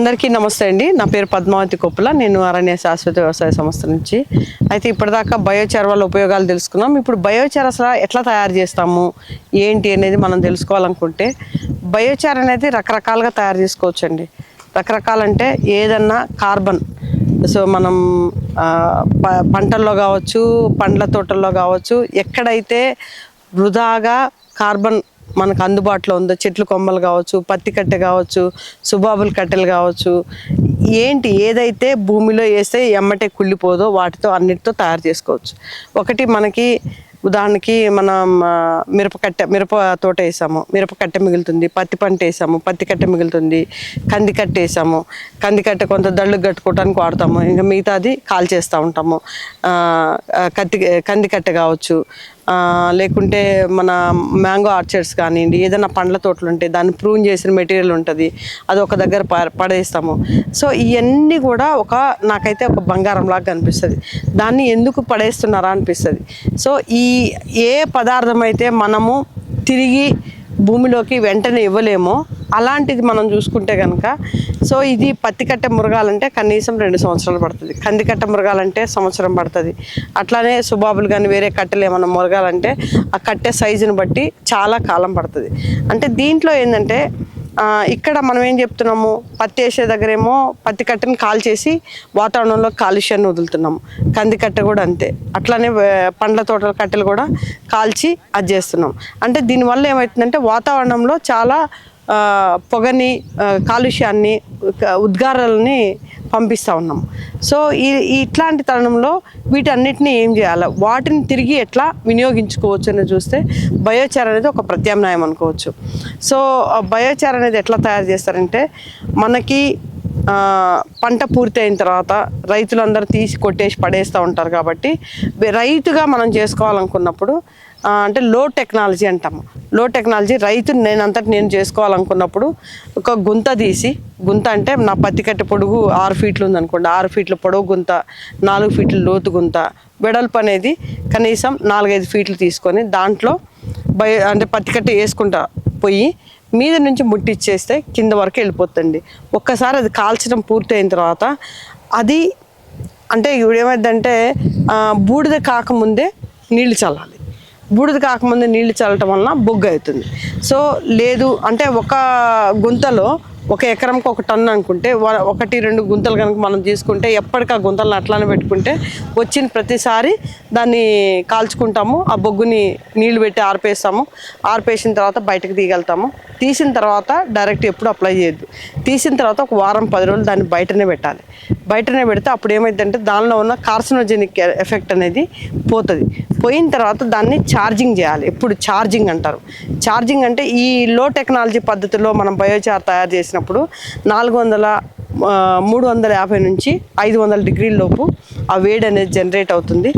అందరికీ నమస్తే అండి. నా పేరు పద్మావతి కొప్పుల. నేను అరణ్య శాశ్వత వ్యవసాయ సంస్థ నుంచి. అయితే ఇప్పటిదాకా బయోచార వల్ల ఉపయోగాలు తెలుసుకున్నాం. ఇప్పుడు బయోచార్ అసలు ఎట్లా తయారు చేస్తాము? ఏంటి అనేది మనం తెలుసుకోవాలనుకుంటే బయోచార్ అనేది రకరకాలుగా తయారు చేసుకోవచ్చు అండి రకరకాలంటే ఏదన్నా కార్బన్. సో మనం ప- పంటల్లో కావచ్చు పండ్ల తోటల్లో కావచ్చు ఎక్కడైతే వృధాగా కార్బన్ మనకు అందుబాటులో ఉందో చెట్లు కొమ్మలు కావచ్చు పత్తి కట్టె కావచ్చు సుబాబుల కట్టెలు కావచ్చు ఏంటి ఏదైతే భూమిలో వేస్తే ఎమ్మటే కుళ్ళిపోదో వాటితో అన్నిటితో తయారు చేసుకోవచ్చు. ఒకటి మనకి ఉదాహరణకి మనం ఆ, మిరపకట్టె మిరప తోట వేసాము మిరపకట్టె మిగులుతుంది పత్తి పంట వేసాము పత్తి కట్టె మిగులుతుంది కంది కట్టె వేసాము కంది కట్టె కొంత దళ్ళు కట్టుకోవడానికి వాడతాము ఇంకా మిగతాది కాల్ చేస్తూ ఉంటాము కత్తి కంది కట్టె కావచ్చు లేకుంటే మన మ్యాంగో ఆర్చర్డ్స్ కానివ్వండి ఏదైనా పండ్ల తోటలు ఉంటాయి దాన్ని ప్రూన్ చేసిన మెటీరియల్ ఉంటుంది అది ఒక దగ్గర ప- పడేస్తాము. సో ఇవన్నీ కూడా ఒక నాకైతే ఒక బంగారం లాగా కనిపిస్తుంది. దాన్ని ఎందుకు పడేస్తున్నారా అనిపిస్తుంది. సో ఈ ఏ పదార్థం అయితే మనము తిరిగి భూమిలోకి వెంటనే ఇవ్వలేమో అలాంటిది మనం చూసుకుంటే కనుక సో ఇది పత్తి కట్టె మురగాలంటే కనీసం రెండు సంవత్సరాలు పడుతుంది. కంది కట్టె మురగాలంటే సంవత్సరం పడుతుంది. అట్లానే సుబాబులు కానీ వేరే కట్టెలు ఏమైనా మురగాలంటే ఆ కట్టె సైజుని బట్టి చాలా కాలం పడుతుంది. అంటే దీంట్లో ఏంటంటే ఇక్కడ మనం ఏం చెప్తున్నాము? పత్తి వేసే దగ్గరేమో పత్తి కట్టెని కాల్చేసి వాతావరణంలో కాలుష్యాన్ని వదులుతున్నాము. కంది కట్టె కూడా అంతే. అట్లానే పండ్ల తోటల కట్టెలు కూడా కాల్చి అది చేస్తున్నాం అంటే దీనివల్ల ఏమవుతుందంటే వాతావరణంలో చాలా పొగని కాలుష్యాన్ని ఉద్గారాలని పంపిస్తూ ఉన్నాం. సో ఈ ఇట్లాంటి తరుణంలో వీటన్నిటిని ఏం చేయాలి? వాటిని తిరిగి ఎట్లా వినియోగించుకోవచ్చు అని చూస్తే బయోచార్ అనేది ఒక ప్రత్యామ్నాయం అనుకోవచ్చు. సో బయోచార్ అనేది ఎట్లా తయారు చేస్తారంటే మనకి పంట పూర్తయిన తర్వాత రైతులందరూ తీసి కొట్టేసి పడేస్తూ ఉంటారు కాబట్టి రైతుగా మనం చేసుకోవాలనుకున్నప్పుడు అంటే లో టెక్నాలజీ అంటాము లో టెక్నాలజీ రైతు నేనంతటి నేను చేసుకోవాలనుకున్నప్పుడు ఒక గుంత తీసి గుంత అంటే నా పత్తి కట్టె పొడుగు ఆరు ఫీట్లు ఉందనుకోండి ఆరు ఫీట్ల పొడవు గుంత నాలుగు ఫీట్ల లోతు గుంత వెడల్పు అనేది కనీసం నాలుగైదు ఫీట్లు తీసుకొని దాంట్లో బయ అంటే పత్తి కట్టె వేసుకుంటా పోయి మీద నుంచి ముట్టిచ్చేస్తే కింద వరకు వెళ్ళిపోతుంది. ఒక్కసారి అది కాల్చడం పూర్తయిన తర్వాత అది అంటే ఇప్పుడు ఏమైందంటే బూడిద కాకముందే నీళ్ళు చల్లాలి. బూడిద కాకముందే నీళ్ళు చల్లటం వలన బొగ్గు అవుతుంది. సో లేదు అంటే ఒక గుంతలో ఒక ఎకరంకి ఒక టన్ను అనుకుంటే ఒకటి రెండు గుంతలు కనుక మనం తీసుకుంటే ఎప్పటికీ ఆ గుంతలను అట్లానే పెట్టుకుంటే వచ్చిన ప్రతిసారి దాన్ని కాల్చుకుంటాము ఆ బొగ్గుని నీళ్ళు పెట్టి ఆర్పేస్తాము ఆర్పేసిన తర్వాత బయటకు తీయగలుగుతాము. తీసిన తర్వాత డైరెక్ట్ ఎప్పుడు అప్లై చేయొద్దు. తీసిన తర్వాత ఒక వారం పది రోజులు దాన్ని బయటనే పెట్టాలి. బయటనే పెడితే అప్పుడు ఏమైందంటే దానిలో ఉన్న కార్సినోజెనిక్ ఎఫెక్ట్ అనేది పోతుంది. పోయిన తర్వాత దాన్ని ఛార్జింగ్ చేయాలి. ఎప్పుడు ఛార్జింగ్ అంటారు. ఛార్జింగ్ అంటే ఈ లో టెక్నాలజీ పద్ధతిలో మనం బయోచార్ తయారు చేసిన చేసినప్పుడు నాలుగు వందల మూడు వందల యాభై నుంచి ఐదు వందల డిగ్రీల లోపు ఆ వేడి అనేది జనరేట్ అవుతుంది.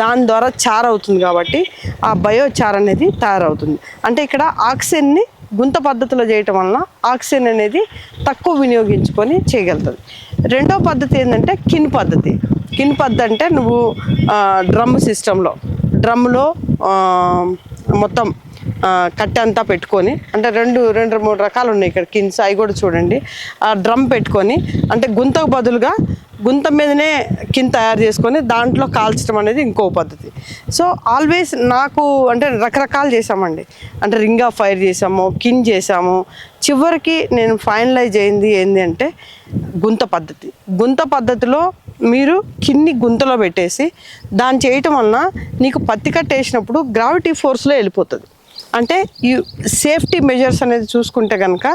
దాని ద్వారా చార్ అవుతుంది కాబట్టి ఆ బయోచార్ అనేది తయారవుతుంది. అంటే ఇక్కడ ఆక్సిజన్ని గుంత పద్ధతిలో చేయటం వలన ఆక్సిజన్ అనేది తక్కువ వినియోగించుకొని చేయగలుగుతుంది. రెండో పద్ధతి ఏంటంటే కిన్ పద్ధతి. కిన్ పద్ధతి అంటే నువ్వు డ్రమ్ సిస్టంలో డ్రమ్లో మొత్తం కట్టె అంతా పెట్టుకొని అంటే రెండు రెండు మూడు రకాలు ఉన్నాయి ఇక్కడ కిన్స్ అవి కూడా చూడండి. ఆ డ్రమ్ పెట్టుకొని అంటే గుంతకు బదులుగా గుంత మీదనే కింద తయారు చేసుకొని దాంట్లో కాల్చడం అనేది ఇంకో పద్ధతి. సో ఆల్వేస్ నాకు అంటే రకరకాలు చేసామండి అంటే రింగ్ ఆఫ్ ఫైర్ చేసాము కిన్ చేసాము చివరికి నేను ఫైనలైజ్ అయింది ఏంటి అంటే గుంత పద్ధతి. గుంత పద్ధతిలో మీరు కిన్ని గుంతలో పెట్టేసి దాన్ని చేయటం వలన నీకు పత్తి కట్టేసినప్పుడు గ్రావిటీ ఫోర్స్లో వెళ్ళిపోతుంది. అంటే ఈ సేఫ్టీ మెజర్స్ అనేది చూసుకుంటే కనుక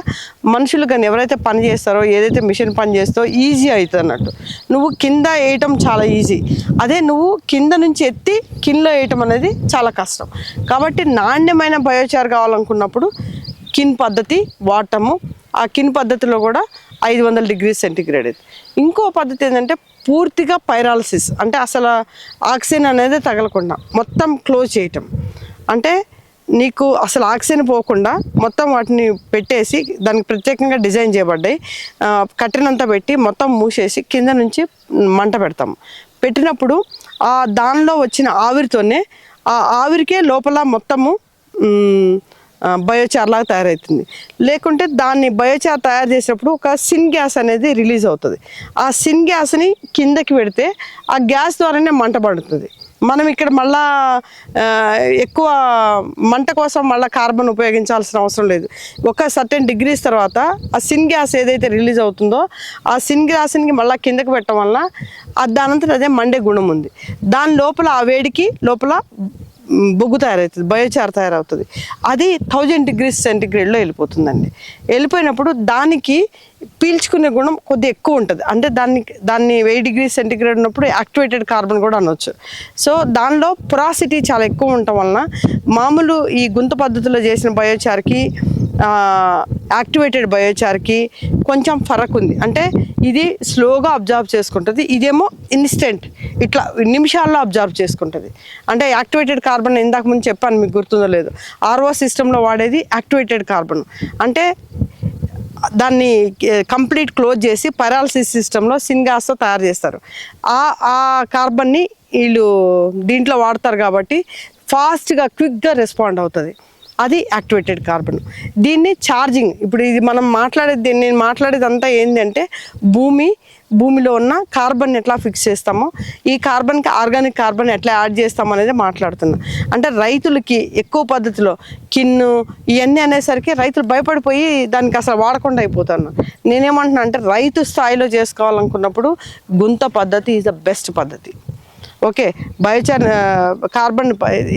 మనుషులు కానీ ఎవరైతే పని చేస్తారో ఏదైతే మిషన్ పని చేస్తో ఈజీ అవుతుంది అన్నట్టు. నువ్వు కింద వేయటం చాలా ఈజీ. అదే నువ్వు కింద నుంచి ఎత్తి కిన్లో వేయటం అనేది చాలా కష్టం. కాబట్టి నాణ్యమైన బయోచార్ కావాలనుకున్నప్పుడు కిన్ పద్ధతి వాడటము ఆ కిన్ పద్ధతిలో కూడా ఐదు వందల డిగ్రీ సెంటిగ్రేడ్ ఇంకో పద్ధతి ఏంటంటే పూర్తిగా పైరాలసిస్. అంటే అసలు ఆక్సిజన్ అనేది తగలకుండా మొత్తం క్లోజ్ చేయటం. అంటే నీకు అసలు ఆక్సిజన్ పోకుండా మొత్తం వాటిని పెట్టేసి దానికి ప్రత్యేకంగా డిజైన్ చేయబడ్డాయి. కట్టినంతా పెట్టి మొత్తం మూసేసి కింద నుంచి మంట పెడతాం. పెట్టినప్పుడు ఆ దానిలో వచ్చిన ఆవిరితోనే ఆ ఆవిరికే లోపల మొత్తము బయోచార్లాగా బయోచార్ లాగా తయారవుతుంది లేకుంటే దాన్ని బయోచార్ తయారు చేసినప్పుడు ఒక సిన్ గ్యాస్ అనేది రిలీజ్ అవుతుంది. ఆ సిన్ గ్యాస్ని కిందకి పెడితే ఆ గ్యాస్ ద్వారానే మంట పడుతుంది. మనం ఇక్కడ మళ్ళా ఎక్కువ మంట కోసం మళ్ళీ కార్బన్ ఉపయోగించాల్సిన అవసరం లేదు. ఒక సర్టెన్ డిగ్రీస్ తర్వాత ఆ సిన్ గ్యాస్ ఏదైతే రిలీజ్ అవుతుందో ఆ సిన్ గ్యాస్ని మళ్ళీ కిందకి పెట్టడం వల్ల దానంతట అదే మండే గుణం ఉంది. దాని లోపల ఆ వేడికి లోపల బొగ్గు తయారవుతుంది బయోచార్ తయారవుతుంది. అది థౌజండ్ డిగ్రీస్ సెంటిగ్రేడ్లో వెళ్ళిపోతుందండి. వెళ్ళిపోయినప్పుడు దానికి పీల్చుకునే గుణం కొద్ది ఎక్కువ ఉంటుంది. అంటే దాన్ని దాన్ని వెయ్యి డిగ్రీ సెంటిగ్రేడ్ ఉన్నప్పుడు యాక్టివేటెడ్ కార్బన్ కూడా అనొచ్చు. సో దానిలో పొరాసిటీ చాలా ఎక్కువ ఉండటం వలన మామూలు ఈ గుంత పద్ధతిలో చేసిన బయోచార్కి యాక్టివేటెడ్ బయోచార్కి కొంచెం ఫరక్ ఉంది. అంటే ఇది స్లోగా అబ్జర్వ్ చేసుకుంటుంది. ఇదేమో ఇన్స్టెంట్ ఇట్లా నిమిషాల్లో అబ్జర్వ్ చేసుకుంటుంది. అంటే యాక్టివేటెడ్ కార్బన్ ఇందాక ముందు చెప్పాను మీకు గుర్తుందో లేదు. ఆర్ఓ సిస్టంలో వాడేది యాక్టివేటెడ్ కార్బన్. అంటే దాన్ని కంప్లీట్ క్లోజ్ చేసి పరాలసిస్ సిస్టంలో సిన్గాస్తో తయారు చేస్తారు. ఆ ఆ కార్బన్ని వీళ్ళు దీంట్లో వాడతారు కాబట్టి ఫాస్ట్గా క్విక్గా రెస్పాండ్ అవుతుంది. అది యాక్టివేటెడ్ కార్బన్. దీన్ని ఛార్జింగ్ ఇప్పుడు ఇది మనం మాట్లాడేది నేను మాట్లాడేది అంతా ఏంటంటే భూమి భూమిలో ఉన్న కార్బన్ ఎట్లా ఫిక్స్ చేస్తామో ఈ కార్బన్కి ఆర్గానిక్ కార్బన్ ఎట్లా యాడ్ చేస్తాం అనేది మాట్లాడుతున్నాం. అంటే రైతులకి ఎక్కువ పద్ధతిలో కిన్ను ఇవన్నీ అనేసరికి రైతులు భయపడిపోయి దానికి అసలు వాడకుండా అయిపోతాను నేనేమంటున్నా అంటే రైతు స్థాయిలో చేసుకోవాలనుకున్నప్పుడు గుంత పద్ధతి ఈజ్ ద బెస్ట్ పద్ధతి. ఓకే బయోచార్ కార్బన్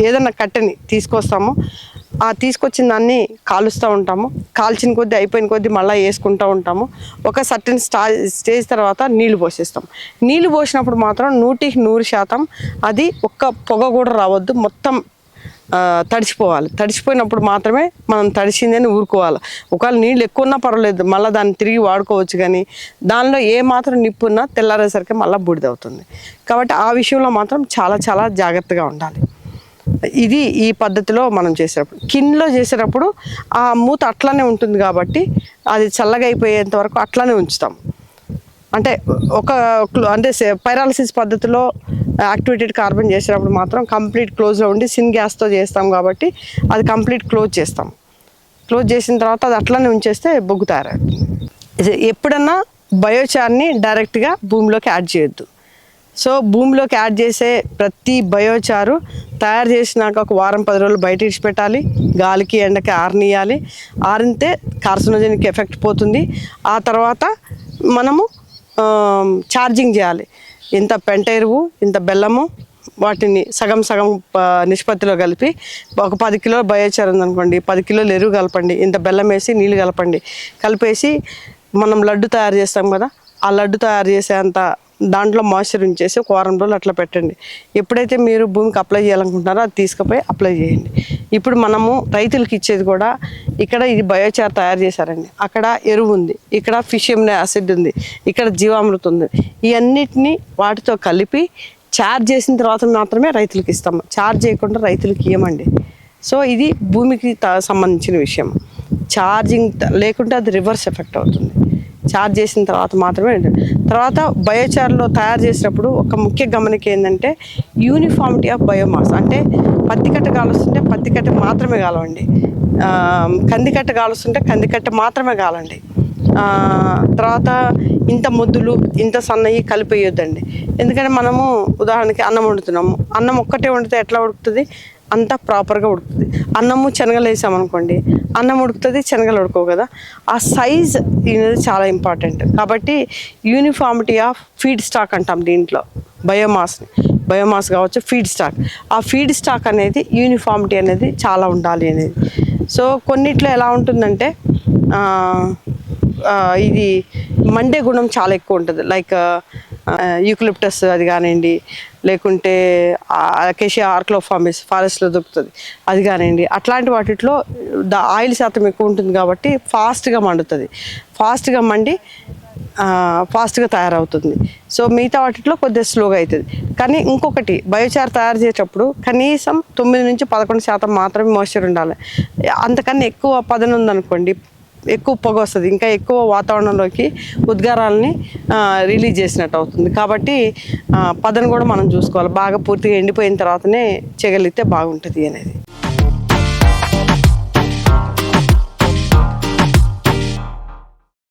ఏదైనా కట్టెని తీసుకొస్తాము. ఆ తీసుకొచ్చిన దాన్ని కాలుస్తూ ఉంటాము. కాల్చిన కొద్దీ అయిపోయిన కొద్దీ మళ్ళీ వేసుకుంటూ ఉంటాము. ఒక సర్టెన్ స్టా స్టేజ్ తర్వాత నీళ్ళు పోసేస్తాం. నీళ్ళు పోసినప్పుడు మాత్రం నూటికి నూరు శాతం అది ఒక్క పొగ కూడా రావద్దు. మొత్తం తడిచిపోవాలి. తడిచిపోయినప్పుడు మాత్రమే మనం తడిసిందని ఊరుకోవాలి. ఒకవేళ నీళ్ళు ఎక్కువ ఉన్నా పర్వాలేదు. మళ్ళీ దాన్ని తిరిగి వాడుకోవచ్చు కానీ దానిలో ఏ మాత్రం నిప్పు ఉన్నా తెల్లారేసరికి మళ్ళీ బుడిదవుతుంది. కాబట్టి ఆ విషయంలో మాత్రం చాలా చాలా జాగ్రత్తగా ఉండాలి. ఇది ఈ పద్ధతిలో మనం చేసేటప్పుడు. కిన్లో చేసేటప్పుడు ఆ మూత అట్లానే ఉంటుంది కాబట్టి అది చల్లగా అయిపోయేంత వరకు అట్లానే ఉంచుతాం. అంటే ఒక క్లో- అంటే పైరాలసిస్ పద్ధతిలో యాక్టివేటెడ్ కార్బన్ చేసేటప్పుడు మాత్రం కంప్లీట్ క్లోజ్లో ఉండి సిన్ గ్యాస్తో చేస్తాం కాబట్టి అది కంప్లీట్ క్లోజ్ చేస్తాం. క్లోజ్ చేసిన తర్వాత అది అట్లానే ఉంచేస్తే బొగ్గు తయారవుతుంది. ఎప్పుడన్నా బయోచార్ని డైరెక్ట్గా భూమిలోకి యాడ్ చేయొద్దు. సో భూమిలోకి యాడ్ చేసే ప్రతి బయోచారు తయారు చేసినాక ఒక వారం పది రోజులు బయట ఇడిచిపెట్టాలి. గాలికి ఎండకి ఆరనియాలి. ఆరితే కార్సినోజెనిక్ ఎఫెక్ట్ పోతుంది. ఆ తర్వాత మనము ఛార్జింగ్ చేయాలి. ఇంత పెంట ఎరువు ఇంత బెల్లము వాటిని సగం సగం నిష్పత్తిలో కలిపి ఒక పది కిలోలు బయోచార్ ఉందనుకోండి పది కిలోలు ఎరువు కలపండి. ఇంత బెల్లం వేసి నీళ్ళు కలపండి. కలిపేసి మనం లడ్డు తయారు చేస్తాం కదా ఆ లడ్డు తయారు చేసేంత దాంట్లో మాయిశ్చర్ ఉంచేసి ఒక వారం రోజులు అట్లా పెట్టండి. ఎప్పుడైతే మీరు భూమికి అప్లై చేయాలనుకుంటున్నారో అది తీసుకుపోయి అప్లై చేయండి. ఇప్పుడు మనము రైతులకి ఇచ్చేది కూడా ఇక్కడ ఇది బయోచార్ తయారు చేశారండి. అక్కడ ఎరువు ఉంది. ఇక్కడ ఫిష్ ఎమ్నే యాసిడ్ ఉంది. ఇక్కడ జీవామృతం ఉంది. ఇవన్నిటిని వాటితో కలిపి చార్జ్ చేసిన తర్వాత మాత్రమే రైతులకు ఇస్తాము. చార్జ్ చేయకుండా రైతులకి ఇవ్వమండి సో ఇది భూమికి త- సంబంధించిన విషయం. ఛార్జింగ్ లేకుంటే అది రివర్స్ ఎఫెక్ట్ అవుతుంది. ఛార్జ్ చేసిన తర్వాత మాత్రమే ఉంటుంది. తర్వాత బయోచార్లో తయారు చేసినప్పుడు ఒక ముఖ్య గమనిక ఏంటంటే యూనిఫామిటీ ఆఫ్ బయోమాస్. అంటే పత్తి కట్ట కాలుస్తుంటే పత్తి కట్ట మాత్రమే కాలవండి. కందికట్ట కాలుస్తుంటే కందికట్ట మాత్రమే కాలండి. తర్వాత ఇంత ముద్దులు ఇంత సన్నయి కలిపేయొద్దండి. ఎందుకంటే మనము ఉదాహరణకి అన్నం వండుతున్నాము. అన్నం ఒక్కటే వండితే ఎట్లా ఉడుకుతుంది? అంతా ప్రాపర్గా ఉడుకుతుంది. అన్నము శనగలు వేసామనుకోండి అన్నం ఉడుకుతుంది శనగలు ఉడకవు కదా. ఆ సైజ్ అనేది చాలా ఇంపార్టెంట్ కాబట్టి యూనిఫామిటీ ఆఫ్ ఫీడ్ స్టాక్ అంటాం దీంట్లో బయోమాస్ని బయోమాస్ కావచ్చు ఫీడ్ స్టాక్ ఆ ఫీడ్ స్టాక్ అనేది యూనిఫామిటీ అనేది చాలా ఉండాలి అనేది. సో కొన్నిట్లో ఎలా ఉంటుందంటే ఇది మండే గుణం చాలా ఎక్కువ ఉంటుంది. లైక్ యూక్లిప్టస్ అది కానివ్వండి లేకుంటే అకేషియా ఆర్క్లోఫామిస్ ఫారెస్ట్లో దొరుకుతుంది అది కానివ్వండి. అట్లాంటి వాటిలో ద ఆయిల్ శాతం ఎక్కువ ఉంటుంది కాబట్టి ఫాస్ట్గా మండుతుంది. ఫాస్ట్గా మండి ఫాస్ట్గా తయారవుతుంది. సో మిగతా వాటిలో కొద్దిగా స్లోగా అవుతుంది కానీ ఇంకొకటి బయోచార్ తయారు చేసేటప్పుడు కనీసం తొమ్మిది నుంచి పదకొండు శాతం మాత్రమే మాయిశ్చర్ ఉండాలి. అంతకన్నా ఎక్కువ పదన ఉందనుకోండి ఎక్కువ పొగ వస్తుంది ఇంకా ఎక్కువ వాతావరణంలోకి ఉద్గారాలని రిలీజ్ చేసినట్టు అవుతుంది. కాబట్టి పదను కూడా మనం చూసుకోవాలి. బాగా పూర్తిగా ఎండిపోయిన తర్వాతనే చేయగలిగితే బాగుంటుంది అనేది.